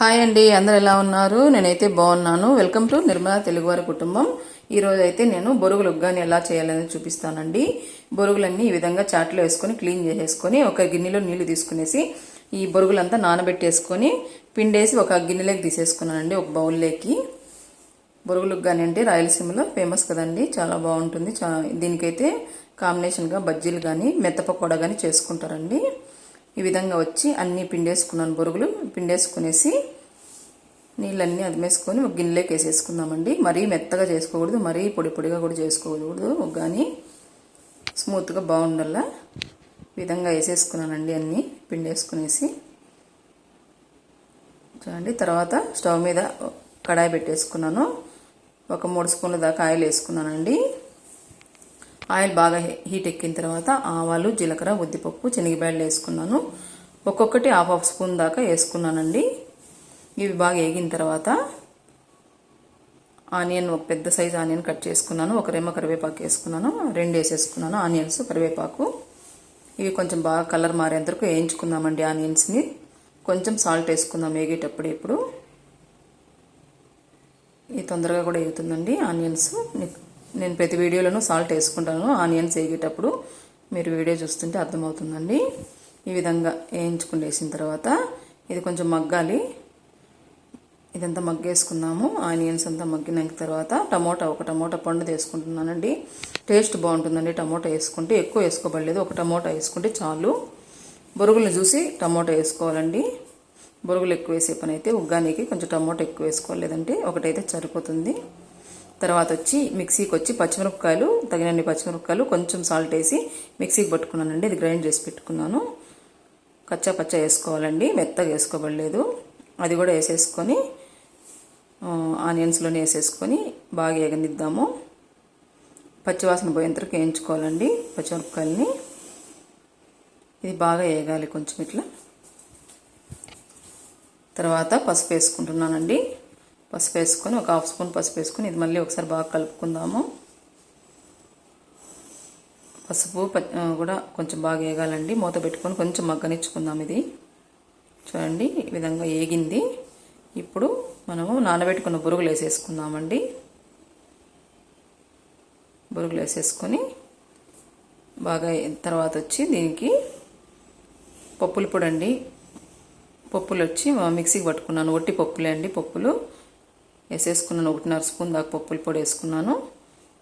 Hi అండి అందరు ఎలా ఉన్నారు? నేనైతే బాగున్నాను. వెల్కమ్ టు నిర్మలా తెలుగువారి కుటుంబం. ఈరోజు అయితే నేను బొరుగులు ఉగ్గాని ఎలా చేయాలని చూపిస్తానండి. బొరుగులన్నీ ఈ విధంగా చాట్లో వేసుకొని క్లీన్ చేసేసుకొని ఒక గిన్నెలో నీళ్ళు తీసుకునేసి ఈ బొరుగులంతా నానబెట్టేసుకొని పిండేసి ఒక గిన్నెలోకి తీసేసుకున్నానండి ఒక బౌల్లోకి. బొరుగులు ఉగ్గాని అంటే రాయలసీమలో ఫేమస్ కదండి చాలా బాగుంటుంది. చా దీనికైతే కాంబినేషన్గా బజ్జీలు కానీ మెత్తపకోడ కానీ చేసుకుంటారండి. ఈ విధంగా వచ్చి అన్నీ పిండేసుకున్నాను బొరుగులు. పిండేసుకునేసి నీళ్ళన్నీ అదిమేసుకొని ఒక గిన్నెలోకి వేసేసుకుందామండి. మరీ మెత్తగా చేసుకోకూడదు మరీ పొడి పొడిగా కూడా చేసుకోకూడదు. కానీ స్మూత్గా బాగుండాల విధంగా వేసేసుకున్నానండి అన్నీ పిండేసుకునేసి. చూడండి తర్వాత స్టవ్ మీద కడాయి పెట్టేసుకున్నాను. ఒక మూడు స్పూన్ల దాకా ఆయిల్ వేసుకున్నానండి. ఆయిల్ బాగా హీట్ ఎక్కిన తర్వాత ఆవాలు జీలకర్ర ఉద్దిపప్పు శనగబ్యాడలు వేసుకున్నాను. ఒక్కొక్కటి హాఫ్ హాఫ్ స్పూన్ దాకా వేసుకున్నానండి. ఇవి బాగా వేగిన తర్వాత ఆనియన్ ఒక పెద్ద సైజ్ ఆనియన్ కట్ చేసుకున్నాను. ఒక రెమ్మ కరివేపాకు వేసుకున్నాను. రెండు వేసేసుకున్నాను. ఆనియన్స్ కరివేపాకు. ఇవి కొంచెం బాగా కలర్ మారేంత వరకు వేయించుకుందామండి ఆనియన్స్ని. కొంచెం సాల్ట్ వేసుకుందాం వేగేటప్పుడు ఇప్పుడు ఇది తొందరగా కూడా వేగుతుందండి ఆనియన్స్. నేను ప్రతి వీడియోలోనూ సాల్ట్ వేసుకుంటాను ఆనియన్స్ వేగేటప్పుడు మీరు వీడియో చూస్తుంటే అర్థమవుతుందండి. ఈ విధంగా వేయించుకుని వేసిన తర్వాత ఇది కొంచెం మగ్గాలి. ఇదంతా మగ్గేసుకున్నాము. ఆనియన్స్ అంతా మగ్గినాక తర్వాత టమోటా ఒక టమోటా పండు వేసుకుంటున్నానండి టేస్ట్ బాగుంటుందండి టమోటా వేసుకుంటే. ఎక్కువ వేసుకోబడలేదు. ఒక టమోటా వేసుకుంటే చాలు. బొరుగులు చూసి టమోటా వేసుకోవాలండి. బొరుగులు ఎక్కువ వేసే పని అయితే ఉగ్గానికి కొంచెం టమోటా ఎక్కువ వేసుకోలేదంటే ఒకటైతే సరిపోతుంది. తర్వాత వచ్చి మిక్సీకి వచ్చి పచ్చిమిరపకాయలు తగినన్ని పచ్చిమిరపకాయలు కొంచెం సాల్ట్ వేసి మిక్సీకి పట్టుకున్నానండి. ఇది గ్రైండ్ చేసి పెట్టుకున్నాను. కచ్చా పచ్చా వేసుకోవాలండి. మెత్తగా వేసుకోబడలేదు. అది కూడా వేసేసుకొని ఆనియన్స్లోనే వేసేసుకొని బాగా ఎగనిద్దాము పచ్చివాసన పోయేంతరకు వేయించుకోవాలండి పచ్చిమిరపకాయలని. ఇది బాగా వేగాలి కొంచెం ఇట్లా. తర్వాత పసుపు వేసుకుంటున్నానండి. పసుపు వేసుకొని ఒక హాఫ్ స్పూన్ పసుపు వేసుకొని ఇది మళ్ళీ ఒకసారి బాగా కలుపుకుందాము. పసుపు కూడా కొంచెం బాగా వేగాలండి. మూత పెట్టుకొని కొంచెం మగ్గనిచ్చుకుందాం ఇది. చూడండి ఈ విధంగా ఏగింది. ఇప్పుడు మనము నానబెట్టుకున్న బురుగులు వేసేసుకుందామండి. బురుగులు వేసేసుకొని బాగా తర్వాత వచ్చి దీనికి పప్పులు పొడండి పప్పులు వచ్చి మిక్సీకి పట్టుకున్నాను. ఒట్టి పప్పులే అండి పప్పులు. వేసేసుకున్నాను. ఒకటిన్నర స్పూన్ దాకా పప్పుల పొడి వేసుకున్నాను.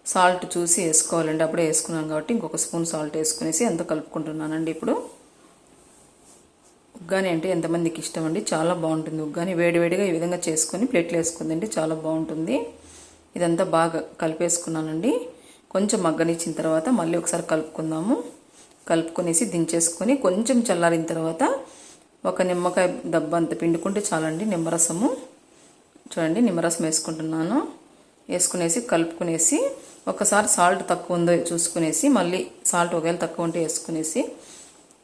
సాల్ట్ చూసి వేసుకోవాలండి. అప్పుడే వేసుకున్నాను కాబట్టి ఇంకొక స్పూన్ సాల్ట్ వేసుకునేసి ఎంత కలుపుకుంటున్నానండి ఇప్పుడు. ఉగ్గాని అంటే ఎంతమందికి ఇష్టం అండి? చాలా బాగుంటుంది ఉగ్గాని. వేడివేడిగా ఈ విధంగా చేసుకొని ప్లేట్లు వేసుకుందండి. చాలా బాగుంటుంది. ఇదంతా బాగా కలిపేసుకున్నానండి. కొంచెం మగ్గనిచ్చిన తర్వాత మళ్ళీ ఒకసారి కలుపుకుందాము. కలుపుకొనేసి దించేసుకొని కొంచెం చల్లారిన తర్వాత ఒక నిమ్మకాయ దెబ్బ అంత పిండుకుంటే చాలండి నిమ్మరసము. చూడండి నిమ్మరసం వేసుకుంటున్నాను. వేసుకునేసి కలుపుకునేసి ఒకసారి సాల్ట్ తక్కువ ఉందో చూసుకునేసి మళ్ళీ సాల్ట్ ఒకవేళ తక్కువ ఉంటే వేసుకునేసి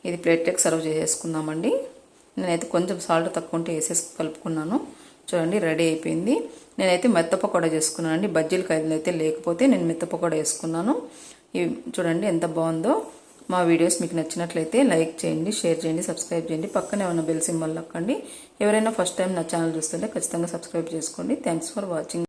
ఇది ప్లేట్లోకి సర్వ్ చేసేసుకుందామండి. నేనైతే కొంచెం సాల్ట్ తక్కువ ఉంటే వేసేసి కలుపుకున్నాను. చూడండి రెడీ అయిపోయింది. నేనైతే మెత్తపకోడ చేసుకున్నాను అండి బజ్జీల కాయలు అయితే లేకపోతే నేను మెత్త పకోడా వేసుకున్నాను. ఇవి చూడండి ఎంత బాగుందో. మా వీడియోస్ మీకు నచ్చినట్లయితే లైక్ చేయండి షేర్ చేయండి సబ్స్క్రైబ్ చేయండి. పక్కనే ఉన్న బెల్ సింబల్ నొక్కండి. ఎవరైనా ఫస్ట్ టైం నా ఛానల్ చూస్తుంటే ఖచ్చితంగా సబ్స్క్రైబ్ చేసుకోండి. Thanks for watching